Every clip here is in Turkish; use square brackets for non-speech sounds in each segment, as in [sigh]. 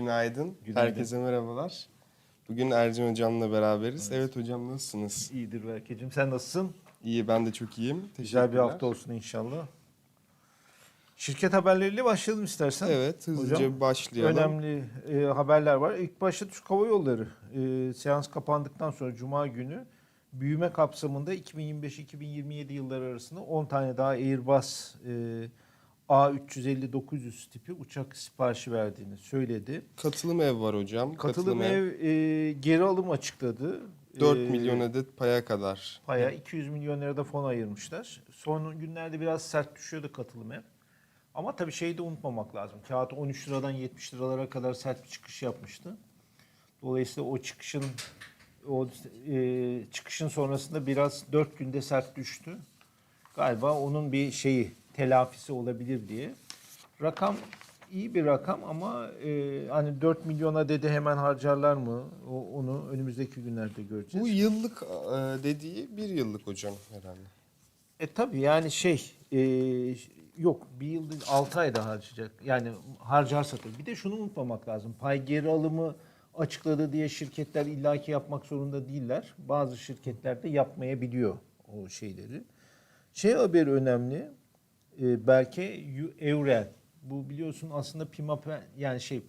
Günaydın. Günaydın. Herkese merhabalar. Bugün Ercan Hocam'la beraberiz. Evet, hocam nasılsınız? İyidir Berkeciğim. Sen nasılsın? İyi, ben de çok iyiyim. Güzel bir hafta olsun inşallah. Şirket haberleriyle başlayalım istersen. Evet, hızlıca Hocam, başlayalım. Önemli e, haberler var. İlk başta Türk Hava Yolları e, seans kapandıktan sonra Cuma günü büyüme kapsamında 2025-2027 yılları arasında 10 tane daha Airbus e, A350-900 tipi uçak siparişi verdiğini söyledi. Katılım ev var hocam. Katılım ev e, geri alım açıkladı. 4 E, milyon adet paya kadar. Paya 200 milyon lirada fon ayırmışlar. Son günlerde biraz sert düşüyordu katılım ev. Ama tabii şeyi de unutmamak lazım. Kağıt 13 liradan 70 liralara kadar sert bir çıkış yapmıştı. Dolayısıyla o çıkışın o e, çıkışın sonrasında biraz 4 günde sert düştü. Galiba onun bir şeyi telafisi olabilir diye. Rakam iyi bir rakam ama e, hani 4 milyona dedi hemen harcarlar mı? O, onu önümüzdeki günlerde göreceğiz. Bu yıllık e, dediği bir yıllık hocam herhalde. E tabii yani şey e, yok bir yılda 6 ayda harcayacak. Yani harcarsa tabii. Bir de şunu unutmamak lazım. Pay geri alımı açıkladı diye şirketler illaki yapmak zorunda değiller. Bazı şirketler de yapmayabiliyor o şeyleri. Şey haberi önemli. E, belki Yu- Evrel. Bu biliyorsun aslında Pimapen yani şey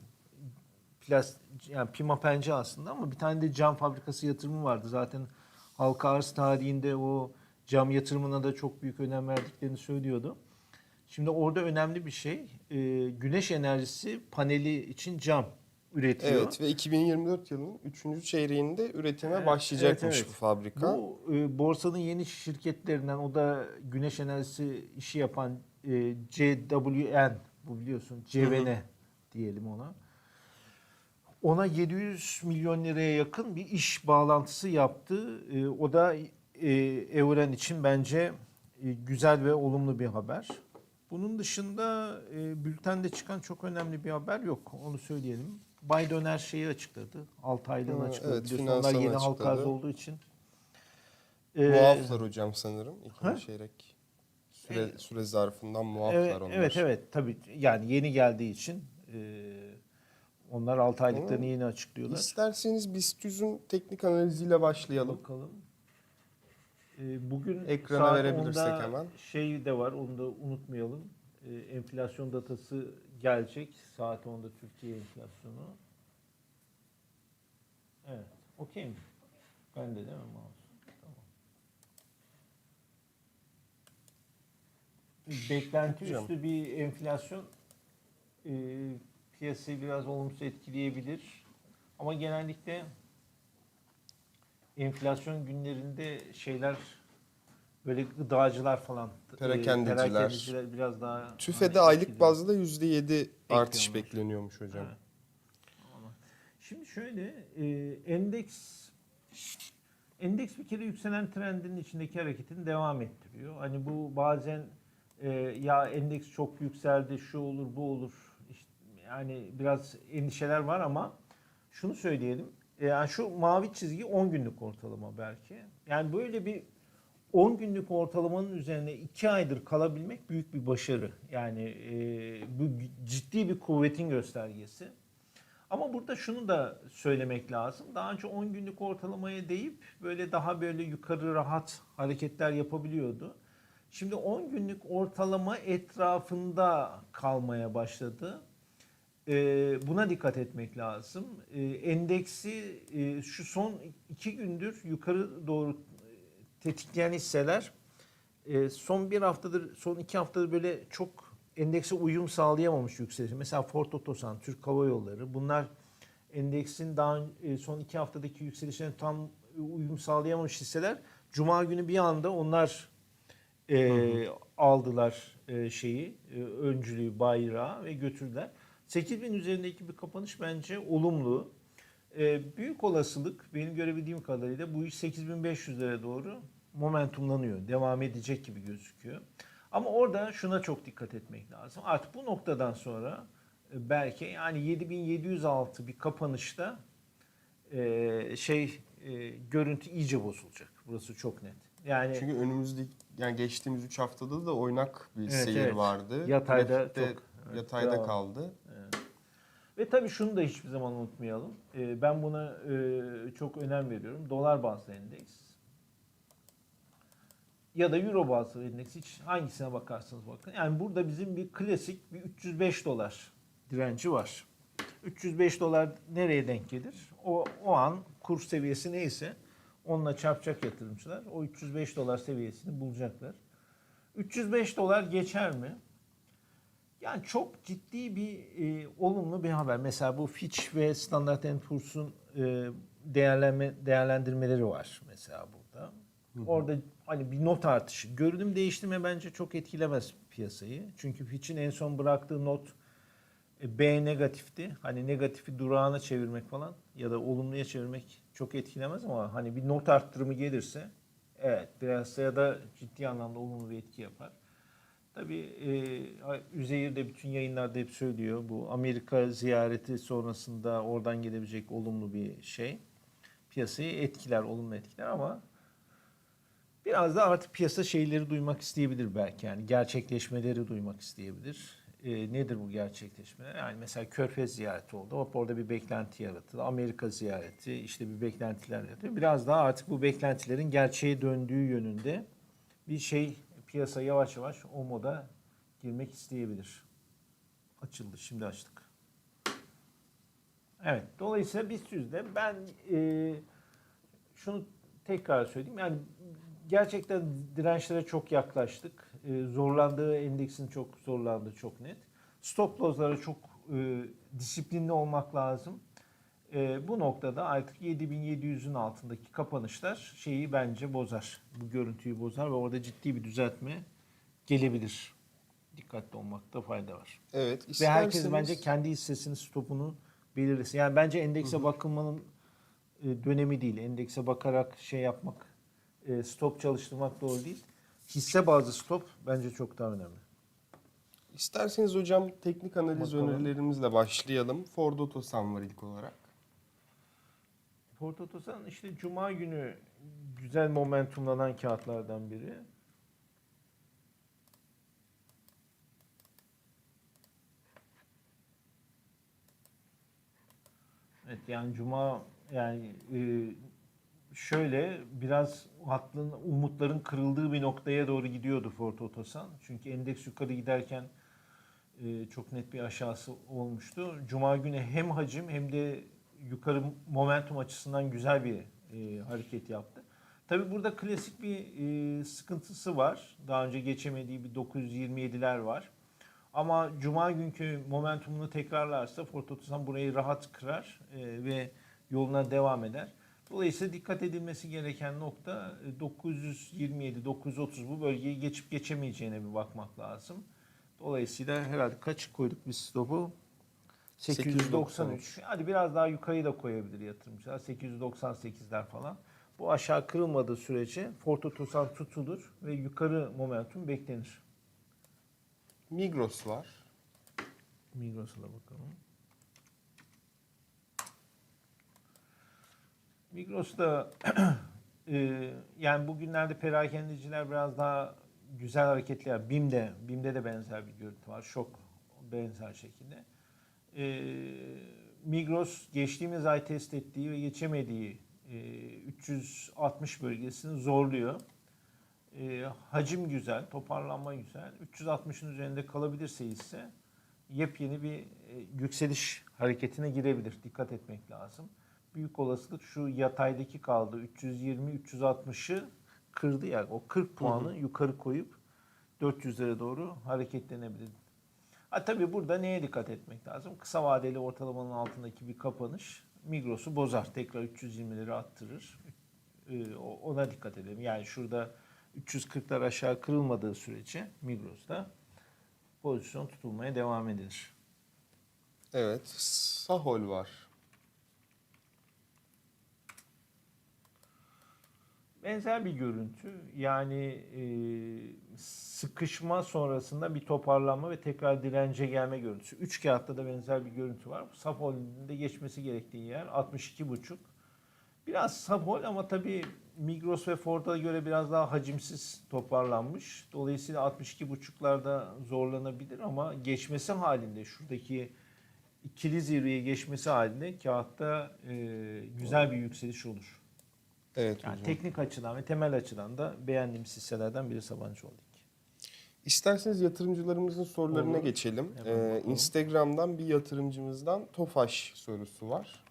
plas yani Pimapenci aslında ama bir tane de cam fabrikası yatırımı vardı. Zaten halka arz tarihinde o cam yatırımına da çok büyük önem verdiklerini söylüyordu. Şimdi orada önemli bir şey e, güneş enerjisi paneli için cam üretiyor. Evet ve 2024 yılının 3. çeyreğinde üretime Evet, başlayacakmış evet, evet. bu fabrika. Bu e, borsanın yeni şirketlerinden o da güneş enerjisi işi yapan e, CWN bu biliyorsun CVN diyelim ona. Ona 700 milyon liraya yakın bir iş bağlantısı yaptı. E, o da e, Evren için bence e, güzel ve olumlu bir haber. Bunun dışında e, bültende çıkan çok önemli bir haber yok. Onu söyleyelim. Bay Döner şeyi açıkladı. 6 aylığını açıkladı. evet, Biliyorsun onlar yeni halka arz açıkladı. olduğu için. Ee, Muaflar hocam sanırım. Ha? İkinci çeyrek süre, E, süre zarfından muaflar Evet, onlar. evet evet tabii yani yeni geldiği için e, onlar 6 aylıklarını yeni açıklıyorlar. İsterseniz BIST 100'ün teknik analiziyle başlayalım. Bakalım. E, bugün Ekrana verebilirsek 10'da hemen. Şey de var onu da unutmayalım. E, enflasyon datası gelecek. Saat 10'da Türkiye enflasyonu. Evet. Okey mi? Ben de değil mi mouse? Tamam. Beklenti Hocam. üstü bir enflasyon e, piyasayı biraz olumsuz etkileyebilir. Ama genellikle enflasyon günlerinde şeyler böyle gıdacılar falan e, Perakendeciler. perakendeciler biraz daha TÜFE'de hani aylık bazda %7 artış Bekliyorlar. bekleniyormuş hocam. Evet. Şimdi şöyle e, endeks endeks bir kere yükselen trendin içindeki hareketini devam ettiriyor. Hani bu bazen e, ya endeks çok yükseldi şu olur bu olur işte yani biraz endişeler var ama şunu söyleyelim. Yani şu mavi çizgi 10 günlük ortalama belki. Yani böyle bir 10 günlük ortalamanın üzerine 2 aydır kalabilmek büyük bir başarı. Yani e, bu ciddi bir kuvvetin göstergesi. Ama burada şunu da söylemek lazım. Daha önce 10 günlük ortalamaya değip böyle daha böyle yukarı rahat hareketler yapabiliyordu. Şimdi 10 günlük ortalama etrafında kalmaya başladı. Ee, buna dikkat etmek lazım. Ee, endeksi e, şu son iki gündür yukarı doğru tetikleyen hisseler e, son bir haftadır, son iki haftadır böyle çok endekse uyum sağlayamamış yükseliş. Mesela Ford Otosan, Türk Hava Yolları bunlar endeksin daha e, son iki haftadaki yükselişine tam uyum sağlayamamış hisseler. Cuma günü bir anda onlar e, aldılar e, şeyi, e, öncülüğü, bayrağı ve götürdüler. 8000 üzerindeki bir kapanış bence olumlu. E, büyük olasılık benim görebildiğim kadarıyla bu iş 8500'lere doğru momentumlanıyor. Devam edecek gibi gözüküyor. Ama orada şuna çok dikkat etmek lazım. Artık bu noktadan sonra e, belki yani 7706 bir kapanışta e, şey e, görüntü iyice bozulacak. Burası çok net. Yani Çünkü önümüzdeki yani geçtiğimiz 3 haftada da oynak bir Evet, seyir evet. vardı. Yatayda Grafikte çok, evet, yatayda bravo. kaldı. Ve Ve tabii şunu da hiçbir zaman unutmayalım. Ben buna e, çok önem veriyorum. Dolar bazlı endeks ya da euro bazlı endeks hiç hangisine bakarsanız bakın. Yani burada bizim bir klasik bir 305 dolar direnci var. 305 dolar nereye denk gelir? O, o an kur seviyesi neyse onunla çarpacak yatırımcılar. O 305 dolar seviyesini bulacaklar. 305 dolar geçer mi? Yani çok ciddi bir e, olumlu bir haber. Mesela bu Fitch ve Standard Poor's'un e, değerlenme değerlendirmeleri var mesela burada. Orada hani bir not artışı. Görünüm değiştirme bence çok etkilemez piyasayı. Çünkü Fitch'in en son bıraktığı not e, B negatifti. Hani negatifi durağına çevirmek falan ya da olumluya çevirmek çok etkilemez ama hani bir not arttırımı gelirse evet piyasaya da ciddi anlamda olumlu bir etki yapar. Tabii e, Üzeyir de bütün yayınlarda hep söylüyor. Bu Amerika ziyareti sonrasında oradan gelebilecek olumlu bir şey. Piyasayı etkiler, olumlu etkiler ama biraz da artık piyasa şeyleri duymak isteyebilir belki. Yani gerçekleşmeleri duymak isteyebilir. E, nedir bu gerçekleşmeler? Yani mesela Körfez ziyareti oldu. Hop orada bir beklenti yaratıldı. Amerika ziyareti işte bir beklentiler yaratıyor. Biraz daha artık bu beklentilerin gerçeğe döndüğü yönünde bir şey piyasa yavaş yavaş o moda girmek isteyebilir. Açıldı. Şimdi açtık. Evet. Dolayısıyla BIST yüzde ben e, şunu tekrar söyleyeyim. Yani gerçekten dirençlere çok yaklaştık. E, zorlandığı endeksin çok zorlandığı çok net. Stop loss'lara çok e, disiplinli olmak lazım. E, bu noktada artık 7700'ün altındaki kapanışlar şeyi bence bozar. Bu görüntüyü bozar ve orada ciddi bir düzeltme gelebilir. Dikkatli olmakta fayda var. Evet. Ve herkes bence kendi hissesinin stopunu belirlesin. Yani bence endekse bakılmanın e, dönemi değil. Endekse bakarak şey yapmak, e, stop çalıştırmak doğru değil. Hisse bazı stop bence çok daha önemli. İsterseniz hocam teknik analiz Bakalım. önerilerimizle başlayalım. Ford Otosan var ilk olarak. Porto Tosan işte Cuma günü güzel momentumlanan kağıtlardan biri. Evet yani Cuma yani e, şöyle biraz hattın umutların kırıldığı bir noktaya doğru gidiyordu Ford Otosan. Çünkü endeks yukarı giderken e, çok net bir aşağısı olmuştu. Cuma günü hem hacim hem de yukarı momentum açısından güzel bir e, hareket yaptı. Tabi burada klasik bir e, sıkıntısı var. Daha önce geçemediği bir 927'ler var. Ama Cuma günkü momentumunu tekrarlarsa Ford Otosan burayı rahat kırar e, ve yoluna devam eder. Dolayısıyla dikkat edilmesi gereken nokta e, 927-930 bu bölgeyi geçip geçemeyeceğine bir bakmak lazım. Dolayısıyla herhalde kaç koyduk biz stopu? 893. Hadi biraz daha yukarıyı da koyabilir yatırımcılar. 898'ler falan. Bu aşağı kırılmadığı sürece Ford Otosan tutulur ve yukarı momentum beklenir. Migros var. Migros'a da bakalım. Migros'ta [clears throat] e, yani bugünlerde perakendeciler biraz daha güzel hareketler. BİM'de, BİM'de de benzer bir görüntü var. Şok benzer şekilde. E, Migros geçtiğimiz ay test ettiği ve geçemediği e, 360 bölgesini zorluyor. E, hacim güzel, toparlanma güzel. 360'ın üzerinde kalabilirse ise yepyeni bir e, yükseliş hareketine girebilir. Dikkat etmek lazım. Büyük olasılık şu yataydaki kaldı. 320-360'ı kırdı yani. O 40 puanı yukarı koyup 400'lere doğru hareketlenebilir. Ha tabii burada neye dikkat etmek lazım? Kısa vadeli ortalamanın altındaki bir kapanış Migros'u bozar. Tekrar 320'leri attırır. Ee, Ona dikkat edelim. Yani şurada 340'lar aşağı kırılmadığı sürece Migros'ta pozisyon tutulmaya devam edilir. Evet. Sahol var. Benzer bir görüntü. Yani e, sıkışma sonrasında bir toparlanma ve tekrar dirence gelme görüntüsü. Üç kağıtta da benzer bir görüntü var. Sapol'ün de geçmesi gerektiği yer 62,5. Biraz Sapol ama tabii Migros ve Ford'a göre biraz daha hacimsiz toparlanmış. Dolayısıyla 62,5'larda zorlanabilir ama geçmesi halinde şuradaki ikili zirveye geçmesi halinde kağıtta e, güzel bir yükseliş olur. Evet Yani hocam. teknik açıdan ve temel açıdan da beğendiğimiz hisselerden biri Sabancı Holding. İsterseniz yatırımcılarımızın sorularına Olur. geçelim. Ee, bakalım. Instagram'dan bir yatırımcımızdan Tofaş sorusu var.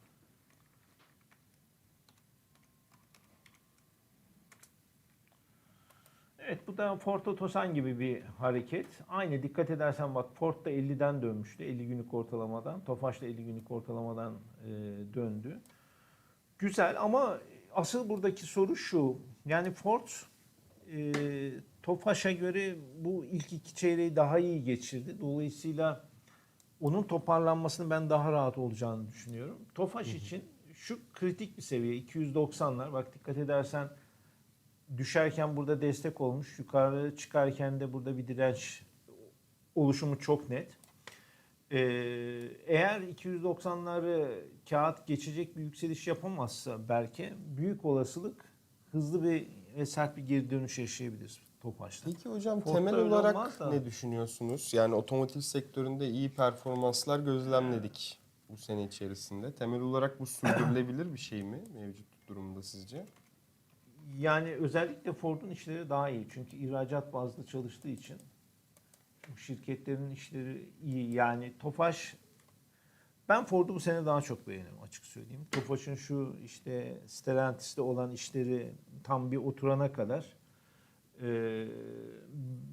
Evet bu da Ford Otosan gibi bir hareket. Aynı dikkat edersen bak Ford da 50'den dönmüştü. 50 günlük ortalamadan. Tofaş da 50 günlük ortalamadan e, döndü. Güzel ama asıl buradaki soru şu. Yani Ford e, Tofaş'a göre bu ilk iki çeyreği daha iyi geçirdi. Dolayısıyla onun toparlanmasını ben daha rahat olacağını düşünüyorum. Tofaş için şu kritik bir seviye 290'lar. Bak dikkat edersen düşerken burada destek olmuş. Yukarı çıkarken de burada bir direnç oluşumu çok net. Ee, eğer 290'ları kağıt geçecek bir yükseliş yapamazsa belki büyük olasılık hızlı bir ve sert bir geri dönüş yaşayabiliriz Tofaş'ta. Peki hocam Ford'da temel olarak da. ne düşünüyorsunuz? Yani otomotiv sektöründe iyi performanslar gözlemledik bu sene içerisinde. Temel olarak bu sürdürülebilir bir şey mi mevcut durumda sizce? Yani özellikle Ford'un işleri daha iyi. Çünkü ihracat bazlı çalıştığı için şirketlerin işleri iyi. Yani Tofaş ben Ford'u bu sene daha çok beğeniyorum açık söyleyeyim. Tofaş'ın şu işte Stellantis'te olan işleri tam bir oturana kadar e,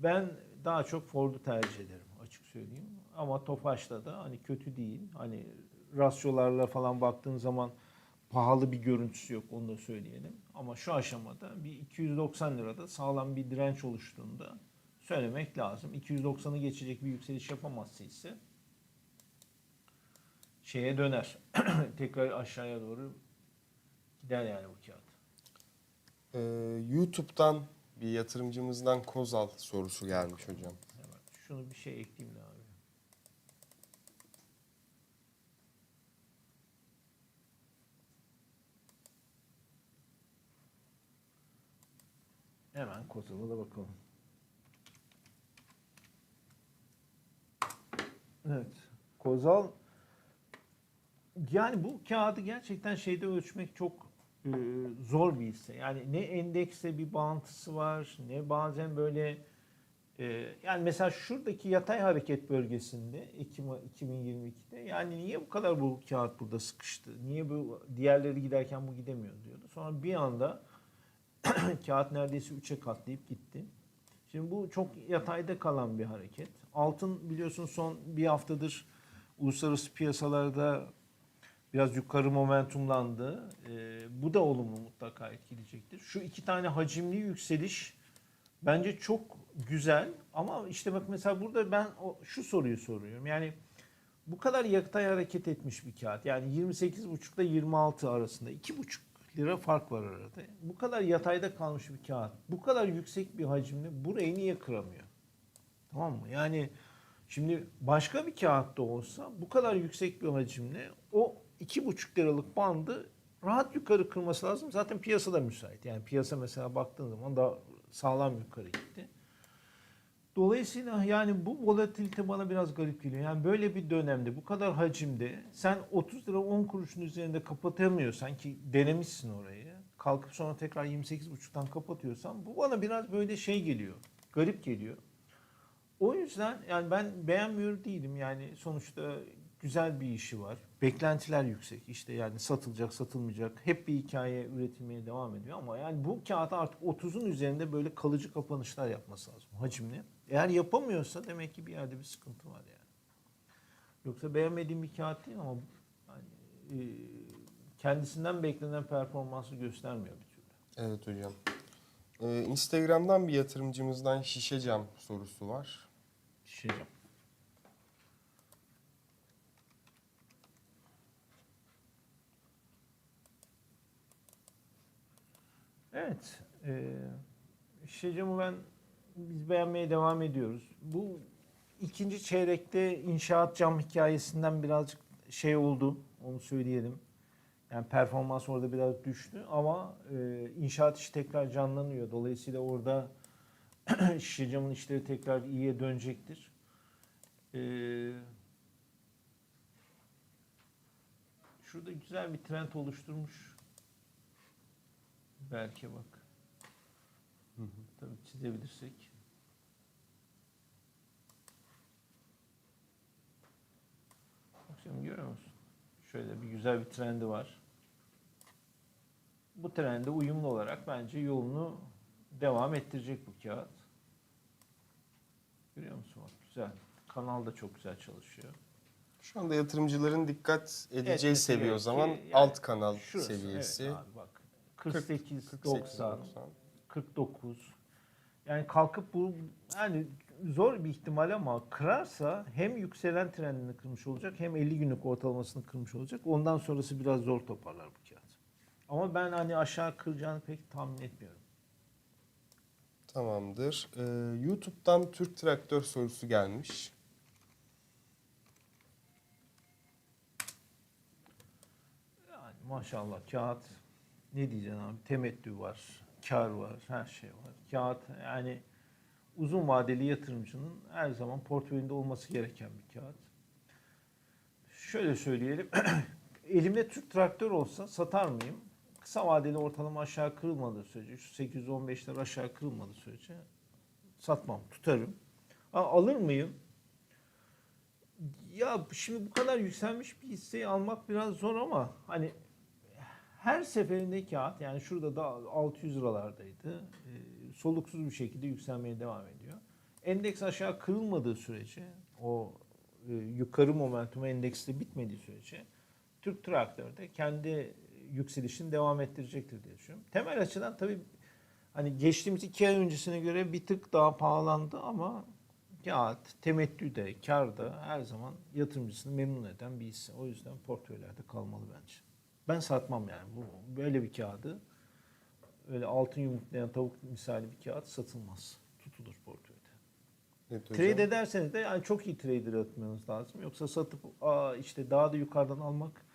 ben daha çok Ford'u tercih ederim açık söyleyeyim. Ama Tofaş'ta da hani kötü değil. Hani rasyolarla falan baktığın zaman pahalı bir görüntüsü yok onu da söyleyelim. Ama şu aşamada bir 290 lirada sağlam bir direnç oluştuğunda söylemek lazım. 290'ı geçecek bir yükseliş yapamazsa ise şeye döner. [clears throat] Tekrar aşağıya doğru gider yani bu kağıt. Ee, YouTube'dan bir yatırımcımızdan Kozal sorusu gelmiş hocam. Hemen şunu bir şey ekleyeyim de abi. Hemen Kozal'a da bakalım. Evet. Kozal yani bu kağıdı gerçekten şeyde ölçmek çok e, zor bir hisse. Yani ne endekse bir bağıntısı var, ne bazen böyle e, yani mesela şuradaki yatay hareket bölgesinde Ekim 2022'de yani niye bu kadar bu kağıt burada sıkıştı? Niye bu diğerleri giderken bu gidemiyor diyordu. Sonra bir anda [clears throat] kağıt neredeyse 3'e katlayıp gitti. Şimdi bu çok yatayda kalan bir hareket. Altın biliyorsun son bir haftadır uluslararası piyasalarda biraz yukarı momentumlandı. Ee, bu da olumlu mutlaka etkileyecektir. Şu iki tane hacimli yükseliş bence çok güzel ama işte bak mesela burada ben o, şu soruyu soruyorum. Yani bu kadar yatay hareket etmiş bir kağıt. Yani 28,5 ile 26 arasında 2,5 lira fark var arada. Bu kadar yatayda kalmış bir kağıt. Bu kadar yüksek bir hacimle burayı niye kıramıyor? Tamam mı? Yani şimdi başka bir kağıtta olsa bu kadar yüksek bir hacimle o 2,5 liralık bandı rahat yukarı kırması lazım. Zaten piyasa da müsait. Yani piyasa mesela baktığın zaman daha sağlam yukarı gitti. Dolayısıyla yani bu volatilite bana biraz garip geliyor. Yani böyle bir dönemde bu kadar hacimde sen 30 lira 10 kuruşun üzerinde kapatamıyorsan ki denemişsin orayı. Kalkıp sonra tekrar 28,5'tan kapatıyorsan bu bana biraz böyle şey geliyor. Garip geliyor. O yüzden yani ben beğenmiyor değilim. Yani sonuçta güzel bir işi var. Beklentiler yüksek. İşte yani satılacak, satılmayacak. Hep bir hikaye üretilmeye devam ediyor ama yani bu kağıt artık 30'un üzerinde böyle kalıcı kapanışlar yapması lazım hacimli. Eğer yapamıyorsa demek ki bir yerde bir sıkıntı var yani. Yoksa beğenmediğim bir kağıt değil ama hani, e, kendisinden beklenen performansı göstermiyor bir türlü. Evet hocam. Ee, Instagram'dan bir yatırımcımızdan şişe cam sorusu var. Şişeceğim. Evet. E, şişecamı ben biz beğenmeye devam ediyoruz. Bu ikinci çeyrekte inşaat cam hikayesinden birazcık şey oldu. Onu söyleyelim. Yani performans orada biraz düştü ama e, inşaat işi tekrar canlanıyor. Dolayısıyla orada [clears throat] şişe camın işleri tekrar iyiye dönecektir. Ee, şurada güzel bir trend oluşturmuş. Belki bak. Tabii çizebilirsek. Bak şimdi görüyor musun? Şöyle bir güzel bir trendi var. Bu trende uyumlu olarak bence yolunu devam ettirecek bu kağıt. Görüyor musun? Bak güzel. Kanal da çok güzel çalışıyor. Şu anda yatırımcıların dikkat edeceği Etmesi seviye o zaman yani alt kanal Şurası, seviyesi. Evet abi bak. 48, 48, 90, 49. Yani kalkıp bu yani zor bir ihtimal ama kırarsa hem yükselen trendini kırmış olacak hem 50 günlük ortalamasını kırmış olacak. Ondan sonrası biraz zor toparlar bu kağıt. Ama ben hani aşağı kıracağını pek tahmin etmiyorum. Tamamdır. Ee, YouTube'dan Türk Traktör sorusu gelmiş. Yani maşallah kağıt ne diyeceksin abi temettü var, kar var, her şey var. Kağıt yani uzun vadeli yatırımcının her zaman portföyünde olması gereken bir kağıt. Şöyle söyleyelim. [clears throat] Elimde Türk traktör olsa satar mıyım? Kısa vadeli ortalama aşağı kırılmadığı sürece, şu 815'ler aşağı kırılmadığı sürece satmam, tutarım. Ama alır mıyım? Ya şimdi bu kadar yükselmiş bir hisseyi almak biraz zor ama hani her seferinde kağıt yani şurada da 600 liralardaydı. Ee, soluksuz bir şekilde yükselmeye devam ediyor. Endeks aşağı kırılmadığı sürece o e, yukarı momentum endekste bitmediği sürece Türk traktörde kendi yükselişini devam ettirecektir diye düşünüyorum. Temel açıdan tabii hani geçtiğimiz iki ay öncesine göre bir tık daha pahalandı ama kağıt, temettüde, karda her zaman yatırımcısını memnun eden bir hisse. O yüzden portföylerde kalmalı bence. Ben satmam yani. Bu böyle bir kağıdı öyle altın yumurtlayan tavuk misali bir kağıt satılmaz. Tutulur portföyde. Evet hocam. Trade ederseniz de yani çok iyi trader atmanız lazım. Yoksa satıp aa işte daha da yukarıdan almak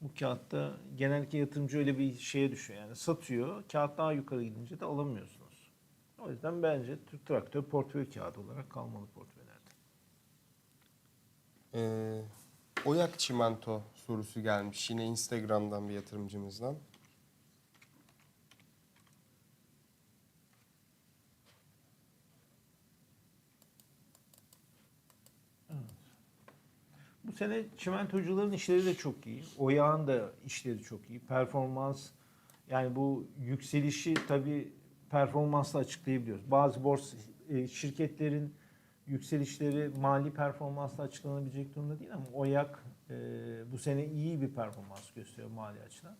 bu kağıtta genellikle yatırımcı öyle bir şeye düşüyor. Yani satıyor, kağıt daha yukarı gidince de alamıyorsunuz. O yüzden bence Türk Traktör portföy kağıdı olarak kalmalı portföylerde. Ee, Oyak Çimento sorusu gelmiş yine Instagram'dan bir yatırımcımızdan. Bu sene çimentocuların işleri de çok iyi. Oyağın da işleri çok iyi. Performans yani bu yükselişi tabii performansla açıklayabiliyoruz. Bazı borsa e, şirketlerin yükselişleri mali performansla açıklanabilecek durumda değil ama Oyak e, bu sene iyi bir performans gösteriyor mali açıdan.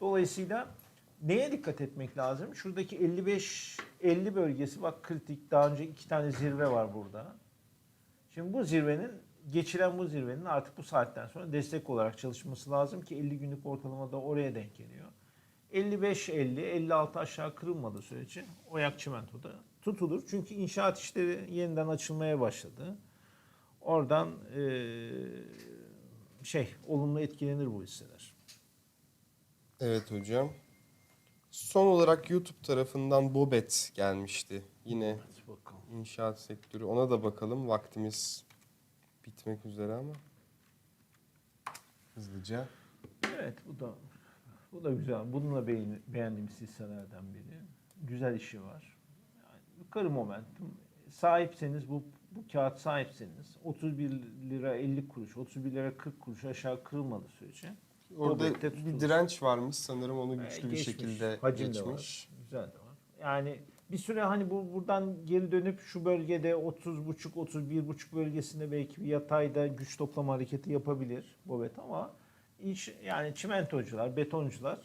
Dolayısıyla neye dikkat etmek lazım? Şuradaki 55 50 bölgesi bak kritik. Daha önce iki tane zirve var burada. Şimdi bu zirvenin geçilen bu zirvenin artık bu saatten sonra destek olarak çalışması lazım ki 50 günlük ortalama da oraya denk geliyor. 55-50, 56 aşağı kırılmadığı sürece Oyak Çimento'da tutulur. Çünkü inşaat işleri yeniden açılmaya başladı. Oradan eee, şey olumlu etkilenir bu hisseler. Evet hocam. Son olarak YouTube tarafından Bobet gelmişti. Yine bakalım. inşaat sektörü. Ona da bakalım. Vaktimiz bitmek üzere ama. Hızlıca. Evet bu da bu da güzel. Bununla beğen, beğendiğimiz hisselerden biri. Güzel işi var. Yani yukarı momentum. Sahipseniz bu bu kağıt sahipseniz 31 lira 50 kuruş, 31 lira 40 kuruş aşağı kırılmadığı sürece Orada bir direnç varmış. Sanırım onu Ee, güçlü bir geçmiş. şekilde Hacim de geçmiş. var. Güzel de var. Yani bir süre hani bu buradan geri dönüp şu bölgede 30,5 31,5 bölgesinde belki bir yatayda güç toplama hareketi yapabilir Bobet ama iş yani çimentocular, betoncular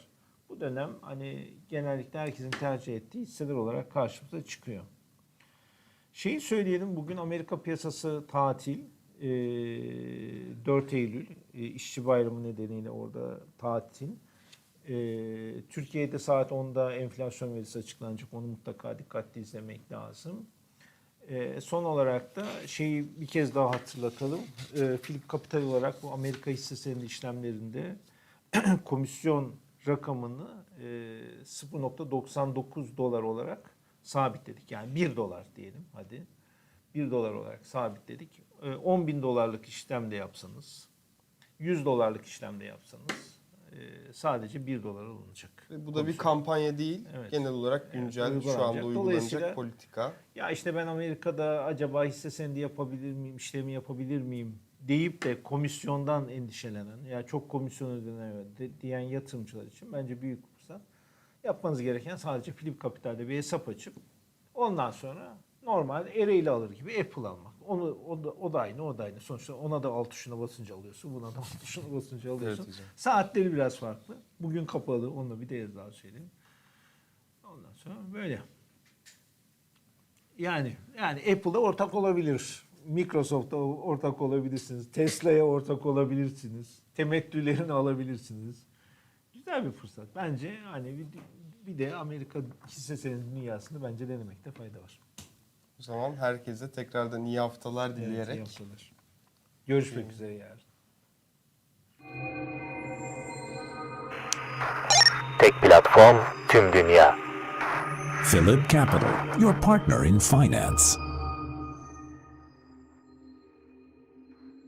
bu dönem hani genellikle herkesin tercih ettiği hisseler olarak karşımıza çıkıyor. Şeyi söyleyelim bugün Amerika piyasası tatil. Ee, 4 Eylül işçi bayramı nedeniyle orada tatil. Türkiye'de saat 10'da enflasyon verisi açıklanacak. Onu mutlaka dikkatli izlemek lazım. Son olarak da şeyi bir kez daha hatırlatalım. Ee, Philip Capital olarak bu Amerika hisselerinin işlemlerinde [clears throat] komisyon rakamını e, 0.99 dolar olarak sabitledik. Yani 1 dolar diyelim hadi. 1 dolar olarak sabitledik. E, 10 bin dolarlık işlemde yapsanız, 100 dolarlık işlemde yapsanız e, sadece 1 dolar alınacak. Bu da bir kampanya değil. Evet. Genel olarak güncel şu uygulanacak. anda uygulanacak politika. Ya işte ben Amerika'da acaba hisse senedi yapabilir miyim, işlemi yapabilir miyim deyip de komisyondan endişelenen ya çok komisyon ödeniyor de- diyen yatırımcılar için bence büyük fırsat. Yapmanız gereken sadece Philip Capital'de bir hesap açıp ondan sonra normal Ereğli alır gibi Apple almak. Onu o da, o da aynı, o da aynı. Sonuçta ona da alt tuşuna basınca alıyorsun, buna da [laughs] alt tuşuna basınca alıyorsun. Evet hocam. Saatleri biraz farklı. Bugün kapalı, onunla bir değer daha söyleyeyim. Ondan sonra böyle. Yani yani Apple'a ortak olabilir. Microsoft'a ortak olabilirsiniz. Tesla'ya ortak olabilirsiniz. Temettülerini alabilirsiniz. Güzel bir fırsat. Bence hani bir, bir de Amerika hisse senedi dünyasını bence denemekte fayda var. O zaman herkese tekrardan iyi haftalar Evet, iyi dileyerek haftalar. Görüşmek üzere yarın. Tek platform tüm dünya. Philip Capital, your partner in finance.